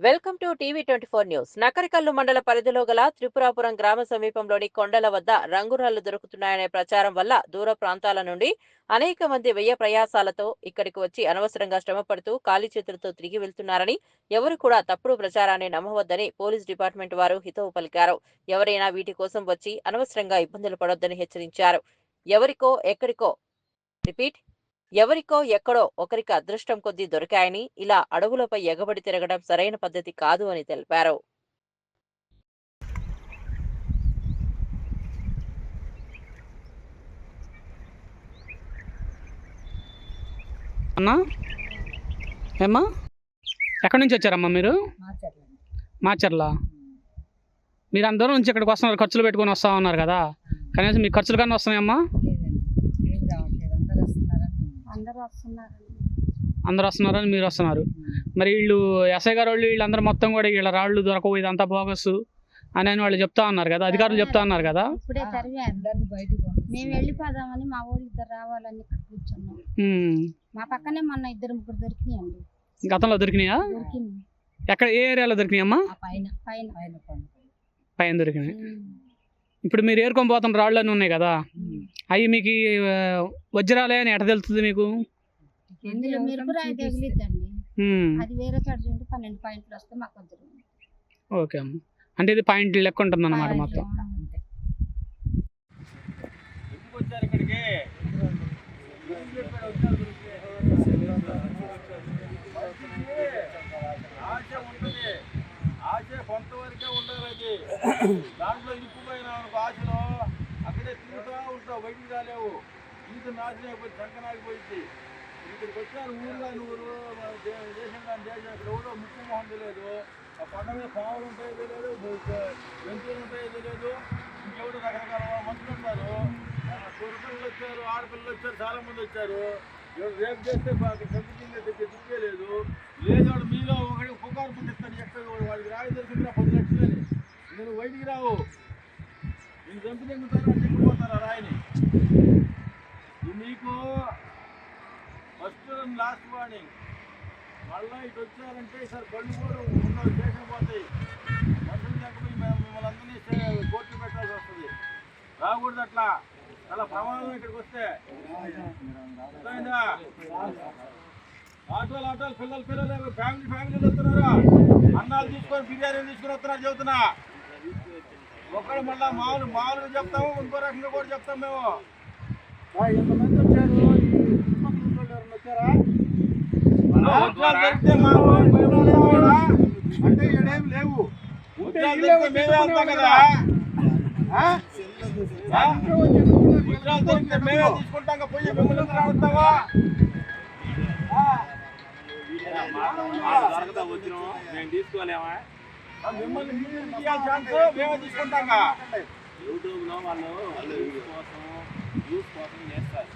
Welcome to TV twenty four news. Nakarikallu మండల పరిధిలో గల త్రిపురాపురం గ్రామ సమీపంలోని కొండల వద్ద రంగురాళ్ళు దొరుకుతున్నాయనే ప్రచారం వల్ల దూర ప్రాంతాల నుండి అనేక మంది వ్యయ ప్రయాసాలతో ఇక్కడికి వచ్చి అనవసరంగా శ్రమపడుతూ ఖాళీ చేతులతో తిరిగి వెళ్తున్నారని ఎవరు కూడా తప్పుడు ప్రచారాన్ని నమ్మవద్దని పోలీస్ డిపార్ట్మెంట్ వారు హితవు పలికారు. ఎవరైనా వీటి కోసం వచ్చి అనవసరంగా ఇబ్బందులు పడొద్దని హెచ్చరించారు. ఎవరికో ఎక్కడికో రిపీట్ ఎవరికో ఎక్కడో ఒకరికి అదృష్టం కొద్దీ దొరికాయని ఇలా అడవులపై ఎగబడి తిరగడం సరైన పద్ధతి కాదు అని తెలిపారు. అన్నా? ఏమ్మా? ఎక్కడి నుంచి వచ్చారమ్మా మీరు? మాచర్ల. మీరు అందరూ నుంచి ఇక్కడికి వస్తున్నారు ఖర్చులు పెట్టుకొని వస్తా ఉన్నారు కదా. కనీసం మీ ఖర్చులు కానీ వస్తున్నాయమ్మా? అందరు వస్తున్నారని. మీరు వస్తున్నారు. మరి వీళ్ళు ఎస్ఐ గారు వాళ్ళు వీళ్ళందరూ మొత్తం కూడా వీళ్ళ రాళ్ళు దొరకవు ఇదంతా బోగస్ అని అని వాళ్ళు చెప్తా ఉన్నారు కదా అధికారులు చెప్తా ఉన్నారు కదా? ఇప్పుడే తరివారు అందరిని బయటికి మేము వెళ్ళిపోదామని మా వాళ్ళు ఇద్దరు రావాలని ఇక్కడ కూర్చున్నాం. ఉమ్. మా పక్కనే మొన్న ఇద్దరు ముగ్గురు దొరికినాయండి. గతంలో దొరికినాయా? దొరికింది. ఎక్కడ ఏ ఏరియాలో దొరికినాయమ్మా? ఆ పైన. పైన. పైన కొండ పైన దొరికినాయి. ఇప్పుడు మీరు ఏరుకొని పోతున్న రాళ్ళు అన్నీ ఉన్నాయి కదా? అవి మీకు వజ్రాలే అని ఎట తెలుస్తుంది మీకు? ఇందులో మిరప రాయి తగిలిద్దండి ఉమ్. అది వేరే చోట చూంటే పన్నెండు పాయింట్లు వస్తే మాకు వద్దు ఓకే అమ్మ. అంటే ఇది పాయింట్ లెక్క ఉంటుంది అన్నమాట మొత్తం. కొంతవరకే ఉండాలి అది. దాంట్లో ఇరుక్కుపోయిన ఆశలో అక్కడే తిరుగుతూ ఉంటావు బయటికి రాలేవు. ఈత నాశనం అయిపోయింది. ఇక్కడికి వచ్చారు ఊరుగా ఊరు మన దేశం కానీ దేశం ఇక్కడ ముక్కు మొహం తెలియదు. ఆ కొండ మీద పావులు ఉంటాయో తెలియదు జంతువులు ఉంటాయో తెలియదు. ఇంకెవరు రకరకాల మనుషులు ఉంటారు ఆ, కొడుకులు వచ్చారు ఆడపిల్లలు వచ్చారు చాలా మంది వచ్చారు. ఎవరు రేపు చేస్తే సంతృప్తి దగ్గర దిక్కే లేదు మీలో ఒకటి పుకారు పుట్టిస్తాను చెప్తాడు వాడికి రాయి దొరికిందిరా పది లక్షలని నేను బయటికి రావు. నేను చంపి తింగుతారా తింగిపోతారా రాయిని? నీకు మీకు ఫస్ట్ లాస్ట్ వార్నింగ్. మళ్ళీ ఇటు వచ్చారంటే సార్ బళ్ళు కూడా ఉన్న స్టేషన్ పోతాయి. మనుషులు లేకపోయి మేము మిమ్మల్ని అందరినీ స్టే- కోర్టు పెట్టాల్సి వస్తుంది. రాకూడదు అట్లా. చాలా ప్రమాదం ఇక్కడికి వస్తే. ఆటోలు ఆటోలు పిల్లలు పిల్లలు ఫ్యామిలీ ఫ్యామిలీలు వస్తున్నారా? అన్నాలు తీసుకొని బిర్యానీ తీసుకొని వస్తున్నారు చెబుతున్నా. ఒక్కడు మళ్ళీ మామూలు మామూలుగా చెప్తాము ఇంకో రకంగా కూడా చెప్తాం మేము. ఎంతమంది వచ్చారు ఈ చుట్టుపక్కల ఉన్న వాళ్ళు ఎవరైనా వచ్చారా ఉద్యోగాలు దొరికితే మా వాళ్ళు మేము ఉన్నామా? అంటే ఈడేం లేవు. మేమే తీసుకుంటాం పోయి మిమ్మల్ని రావస్తావా మేము తీసుకోలేమా? మిమ్మల్ని మేమే తీసుకుంటాం కదా. యూట్యూబ్లో వాళ్ళు కోసం వ్యూస్ కోసం చేస్తారు.